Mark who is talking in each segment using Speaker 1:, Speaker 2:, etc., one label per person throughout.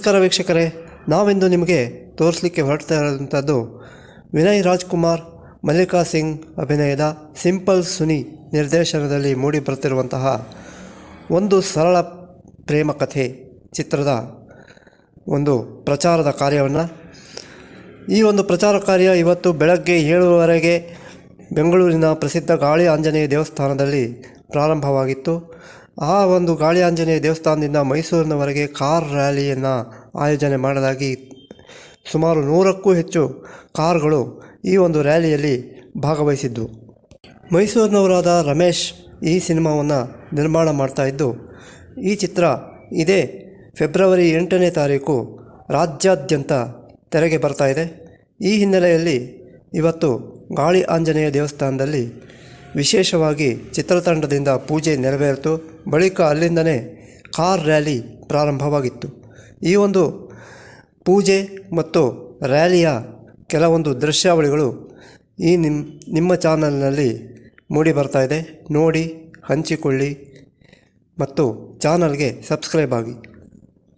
Speaker 1: ನಮಸ್ಕಾರ ವೀಕ್ಷಕರೇ. ನಾವಿಂದು ನಿಮಗೆ ತೋರಿಸಲಿಕ್ಕೆ ಹೊರಡ್ತಾ ಇರೋಂಥದ್ದು ವಿನಯ್ ರಾಜ್ಕುಮಾರ್, ಮಲ್ಲಿಕಾ ಸಿಂಗ್ ಅಭಿನಯದ ಸಿಂಪಲ್ ಸುನಿ ನಿರ್ದೇಶನದಲ್ಲಿ ಮೂಡಿ ಬರುತ್ತಿರುವಂತಹ ಒಂದು ಸರಳ ಪ್ರೇಮ ಕಥೆ ಚಿತ್ರದ ಒಂದು ಪ್ರಚಾರದ ಕಾರ್ಯವನ್ನು. ಈ ಒಂದು ಪ್ರಚಾರ ಕಾರ್ಯ ಇವತ್ತು ಬೆಳಗ್ಗೆ ಏಳುವರೆಗೆ ಬೆಂಗಳೂರಿನ ಪ್ರಸಿದ್ಧ ಗಾಳಿ ಆಂಜನೇಯ ದೇವಸ್ಥಾನದಲ್ಲಿ ಪ್ರಾರಂಭವಾಗಿತ್ತು. ಆ ಒಂದು ಗಾಳಿ ಆಂಜನೇಯ ದೇವಸ್ಥಾನದಿಂದ ಮೈಸೂರಿನವರೆಗೆ ಕಾರ್ ರ್ಯಾಲಿಯನ್ನು ಆಯೋಜನೆ ಮಾಡಲಾಗಿ ಸುಮಾರು ನೂರಕ್ಕೂ ಹೆಚ್ಚು ಕಾರುಗಳು ಈ ಒಂದು ರ್ಯಾಲಿಯಲ್ಲಿ ಭಾಗವಹಿಸಿದ್ದು. ಮೈಸೂರಿನವರಾದ ರಮೇಶ್ ಈ ಸಿನಿಮಾವನ್ನು ನಿರ್ಮಾಣ ಮಾಡ್ತಾ ಇದ್ದು, ಈ ಚಿತ್ರ ಇದೇ ಫೆಬ್ರವರಿ ಎಂಟನೇ ತಾರೀಕು ರಾಜ್ಯಾದ್ಯಂತ ತೆರೆಗೆ ಬರ್ತಾ ಇದೆ. ಈ ಹಿನ್ನೆಲೆಯಲ್ಲಿ ಇವತ್ತು ಗಾಳಿ ಆಂಜನೇಯ ದೇವಸ್ಥಾನದಲ್ಲಿ ವಿಶೇಷವಾಗಿ ಚಿತ್ರತಂಡದಿಂದ ಪೂಜೆ ನೆರವೇರಿತು. ಬಳಿಕ ಅಲ್ಲಿಂದನೇ ಕಾರ್ ರ್ಯಾಲಿ ಪ್ರಾರಂಭವಾಗಿತ್ತು. ಈ ಒಂದು ಪೂಜೆ ಮತ್ತು ರ್ಯಾಲಿಯ ಕೆಲವೊಂದು ದೃಶ್ಯಾವಳಿಗಳು ಈ ನಿಮ್ಮ ನಿಮ್ಮ ಚಾನಲ್ನಲ್ಲಿ ಮೂಡಿ ಬರ್ತಾ ಇದೆ. ನೋಡಿ, ಹಂಚಿಕೊಳ್ಳಿ ಮತ್ತು ಚಾನಲ್ಗೆ ಸಬ್ಸ್ಕ್ರೈಬ್ ಆಗಿ.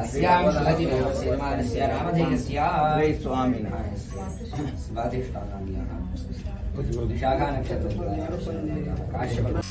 Speaker 2: अस्यां सहजिनः सिनेमानस्य नामधेयस्य स्वामिनः स्वाधिष्ठानान्यः विशाखा नक्षत्र काश्यप